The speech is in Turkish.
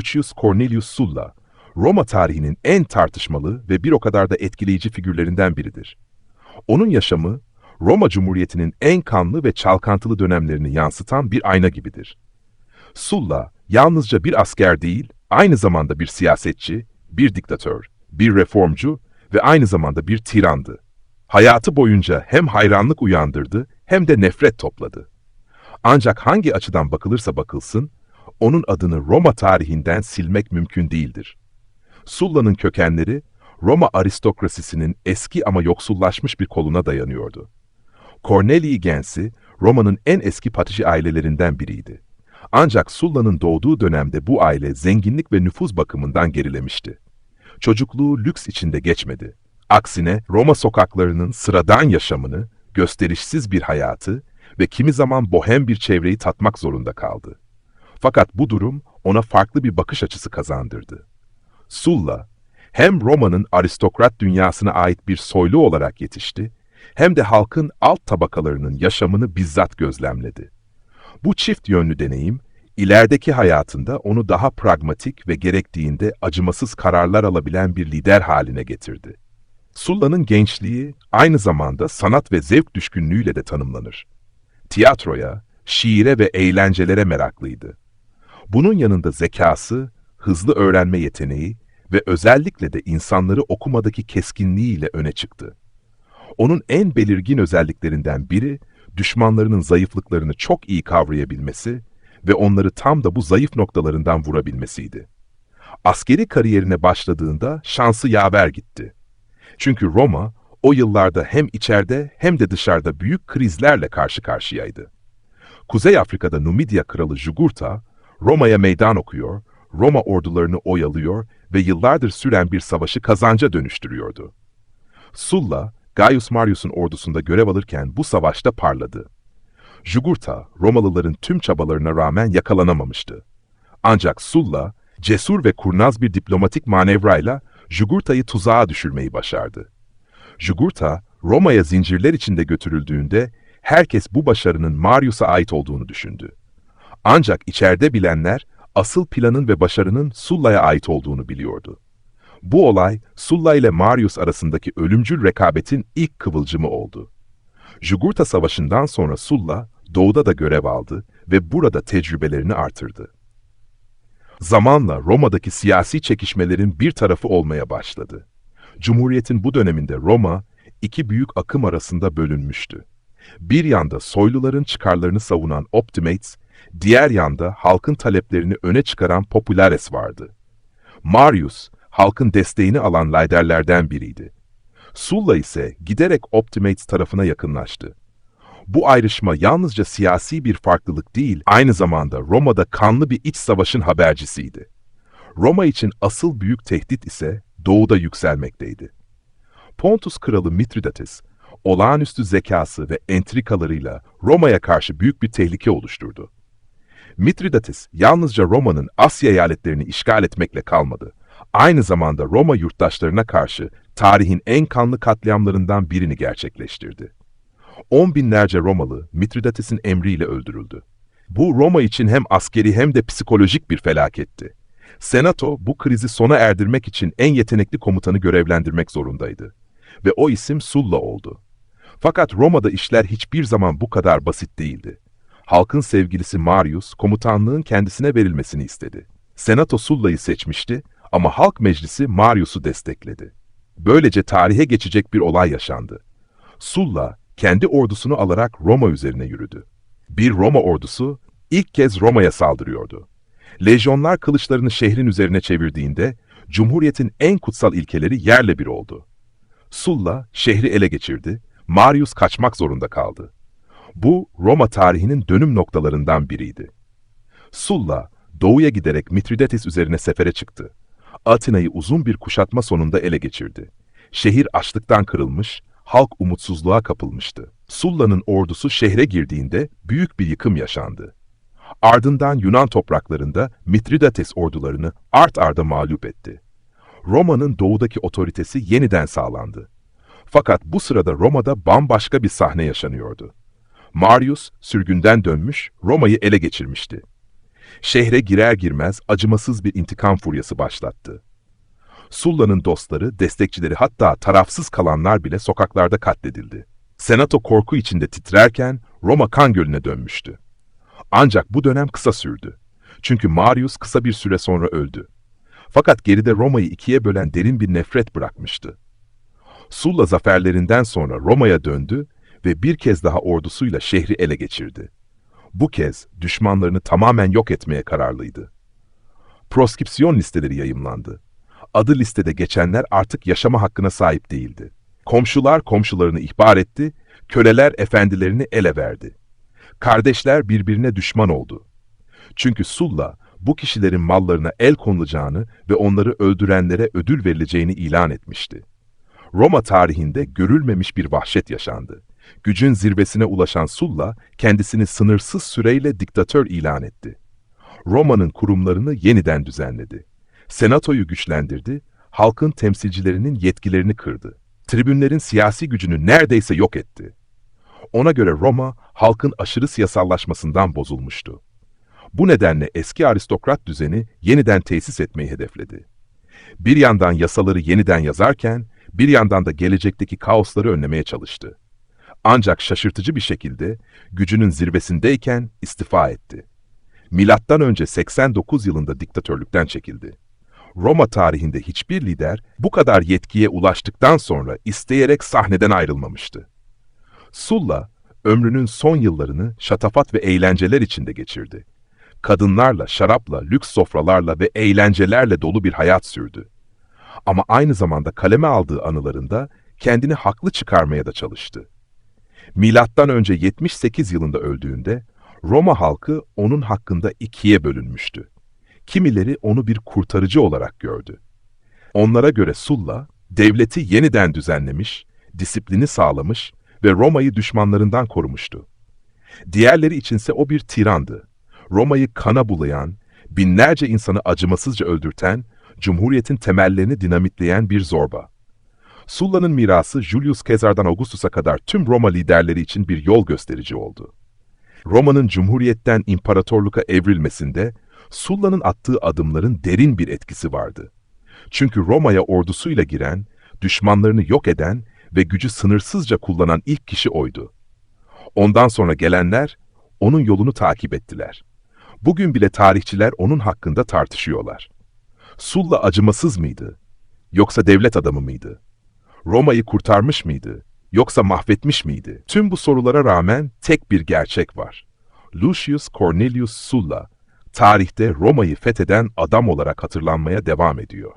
Lucius Cornelius Sulla, Roma tarihinin en tartışmalı ve bir o kadar da etkileyici figürlerinden biridir. Onun yaşamı, Roma Cumhuriyeti'nin en kanlı ve çalkantılı dönemlerini yansıtan bir ayna gibidir. Sulla, yalnızca bir asker değil, aynı zamanda bir siyasetçi, bir diktatör, bir reformcu ve aynı zamanda bir tirandı. Hayatı boyunca hem hayranlık uyandırdı hem de nefret topladı. Ancak hangi açıdan bakılırsa bakılsın, onun adını Roma tarihinden silmek mümkün değildir. Sulla'nın kökenleri, Roma aristokrasisinin eski ama yoksullaşmış bir koluna dayanıyordu. Cornelii Gensi, Roma'nın en eski patişi ailelerinden biriydi. Ancak Sulla'nın doğduğu dönemde bu aile zenginlik ve nüfuz bakımından gerilemişti. Çocukluğu lüks içinde geçmedi. Aksine Roma sokaklarının sıradan yaşamını, gösterişsiz bir hayatı ve kimi zaman bohem bir çevreyi tatmak zorunda kaldı. Fakat bu durum ona farklı bir bakış açısı kazandırdı. Sulla, hem Roma'nın aristokrat dünyasına ait bir soylu olarak yetişti, hem de halkın alt tabakalarının yaşamını bizzat gözlemledi. Bu çift yönlü deneyim, ilerideki hayatında onu daha pragmatik ve gerektiğinde acımasız kararlar alabilen bir lider haline getirdi. Sulla'nın gençliği aynı zamanda sanat ve zevk düşkünlüğüyle de tanımlanır. Tiyatroya, şiire ve eğlencelere meraklıydı. Bunun yanında zekası, hızlı öğrenme yeteneği ve özellikle de insanları okumadaki keskinliğiyle öne çıktı. Onun en belirgin özelliklerinden biri, düşmanlarının zayıflıklarını çok iyi kavrayabilmesi ve onları tam da bu zayıf noktalarından vurabilmesiydi. Askeri kariyerine başladığında şansı yaver gitti. Çünkü Roma, o yıllarda hem içeride hem de dışarıda büyük krizlerle karşı karşıyaydı. Kuzey Afrika'da Numidia kralı Jugurta, Roma'ya meydan okuyor, Roma ordularını oyalıyor ve yıllardır süren bir savaşı kazanca dönüştürüyordu. Sulla, Gaius Marius'un ordusunda görev alırken bu savaşta parladı. Jugurta, Romalıların tüm çabalarına rağmen yakalanamamıştı. Ancak Sulla, cesur ve kurnaz bir diplomatik manevrayla Jugurta'yı tuzağa düşürmeyi başardı. Jugurta, Roma'ya zincirler içinde götürüldüğünde herkes bu başarının Marius'a ait olduğunu düşündü. Ancak içeride bilenler asıl planın ve başarının Sulla'ya ait olduğunu biliyordu. Bu olay Sulla ile Marius arasındaki ölümcül rekabetin ilk kıvılcımı oldu. Jugurta Savaşı'ndan sonra Sulla doğuda da görev aldı ve burada tecrübelerini artırdı. Zamanla Roma'daki siyasi çekişmelerin bir tarafı olmaya başladı. Cumhuriyetin bu döneminde Roma, iki büyük akım arasında bölünmüştü. Bir yanda soyluların çıkarlarını savunan Optimates, diğer yanda halkın taleplerini öne çıkaran Populares vardı. Marius, halkın desteğini alan liderlerden biriydi. Sulla ise giderek Optimates tarafına yakınlaştı. Bu ayrışma yalnızca siyasi bir farklılık değil, aynı zamanda Roma'da kanlı bir iç savaşın habercisiydi. Roma için asıl büyük tehdit ise doğuda yükselmekteydi. Pontus kralı Mithridates, olağanüstü zekası ve entrikalarıyla Roma'ya karşı büyük bir tehlike oluşturdu. Mithridates yalnızca Roma'nın Asya eyaletlerini işgal etmekle kalmadı. Aynı zamanda Roma yurttaşlarına karşı tarihin en kanlı katliamlarından birini gerçekleştirdi. On binlerce Romalı Mithridates'in emriyle öldürüldü. Bu Roma için hem askeri hem de psikolojik bir felaketti. Senato bu krizi sona erdirmek için en yetenekli komutanı görevlendirmek zorundaydı. Ve o isim Sulla oldu. Fakat Roma'da işler hiçbir zaman bu kadar basit değildi. Halkın sevgilisi Marius, komutanlığın kendisine verilmesini istedi. Senato Sulla'yı seçmişti ama halk meclisi Marius'u destekledi. Böylece tarihe geçecek bir olay yaşandı. Sulla, kendi ordusunu alarak Roma üzerine yürüdü. Bir Roma ordusu ilk kez Roma'ya saldırıyordu. Lejyonlar kılıçlarını şehrin üzerine çevirdiğinde, Cumhuriyet'in en kutsal ilkeleri yerle bir oldu. Sulla şehri ele geçirdi, Marius kaçmak zorunda kaldı. Bu Roma tarihinin dönüm noktalarından biriydi. Sulla, doğuya giderek Mitridates üzerine sefere çıktı. Atina'yı uzun bir kuşatma sonunda ele geçirdi. Şehir açlıktan kırılmış, halk umutsuzluğa kapılmıştı. Sulla'nın ordusu şehre girdiğinde büyük bir yıkım yaşandı. Ardından Yunan topraklarında Mitridates ordularını art arda mağlup etti. Roma'nın doğudaki otoritesi yeniden sağlandı. Fakat bu sırada Roma'da bambaşka bir sahne yaşanıyordu. Marius sürgünden dönmüş, Roma'yı ele geçirmişti. Şehre girer girmez acımasız bir intikam furyası başlattı. Sulla'nın dostları, destekçileri hatta tarafsız kalanlar bile sokaklarda katledildi. Senato korku içinde titrerken Roma kan gölüne dönmüştü. Ancak bu dönem kısa sürdü. Çünkü Marius kısa bir süre sonra öldü. Fakat geride Roma'yı ikiye bölen derin bir nefret bırakmıştı. Sulla zaferlerinden sonra Roma'ya döndü ve bir kez daha ordusuyla şehri ele geçirdi. Bu kez düşmanlarını tamamen yok etmeye kararlıydı. Proskripsiyon listeleri yayımlandı. Adı listede geçenler artık yaşama hakkına sahip değildi. Komşular komşularını ihbar etti, köleler efendilerini ele verdi. Kardeşler birbirine düşman oldu. Çünkü Sulla bu kişilerin mallarına el konulacağını ve onları öldürenlere ödül verileceğini ilan etmişti. Roma tarihinde görülmemiş bir vahşet yaşandı. Gücün zirvesine ulaşan Sulla kendisini sınırsız süreyle diktatör ilan etti. Roma'nın kurumlarını yeniden düzenledi. Senatoyu güçlendirdi, halkın temsilcilerinin yetkilerini kırdı. Tribünlerin siyasi gücünü neredeyse yok etti. Ona göre Roma, halkın aşırı siyasallaşmasından bozulmuştu. Bu nedenle eski aristokrat düzeni yeniden tesis etmeyi hedefledi. Bir yandan yasaları yeniden yazarken, bir yandan da gelecekteki kaosları önlemeye çalıştı. Ancak şaşırtıcı bir şekilde gücünün zirvesindeyken istifa etti. Milattan önce 89 yılında diktatörlükten çekildi. Roma tarihinde hiçbir lider bu kadar yetkiye ulaştıktan sonra isteyerek sahneden ayrılmamıştı. Sulla, ömrünün son yıllarını şatafat ve eğlenceler içinde geçirdi. Kadınlarla, şarapla, lüks sofralarla ve eğlencelerle dolu bir hayat sürdü. Ama aynı zamanda kaleme aldığı anılarında kendini haklı çıkarmaya da çalıştı. Milattan önce 78 yılında öldüğünde Roma halkı onun hakkında ikiye bölünmüştü. Kimileri onu bir kurtarıcı olarak gördü. Onlara göre Sulla, devleti yeniden düzenlemiş, disiplini sağlamış ve Roma'yı düşmanlarından korumuştu. Diğerleri içinse o bir tirandı. Roma'yı kana bulayan, binlerce insanı acımasızca öldürten, Cumhuriyet'in temellerini dinamitleyen bir zorba. Sulla'nın mirası Julius Caesar'dan Augustus'a kadar tüm Roma liderleri için bir yol gösterici oldu. Roma'nın Cumhuriyet'ten imparatorluka evrilmesinde Sulla'nın attığı adımların derin bir etkisi vardı. Çünkü Roma'ya ordusuyla giren, düşmanlarını yok eden ve gücü sınırsızca kullanan ilk kişi oydu. Ondan sonra gelenler onun yolunu takip ettiler. Bugün bile tarihçiler onun hakkında tartışıyorlar. Sulla acımasız mıydı? Yoksa devlet adamı mıydı? Roma'yı kurtarmış mıydı? Yoksa mahvetmiş miydi? Tüm bu sorulara rağmen tek bir gerçek var. Lucius Cornelius Sulla, tarihte Roma'yı fetheden adam olarak hatırlanmaya devam ediyor.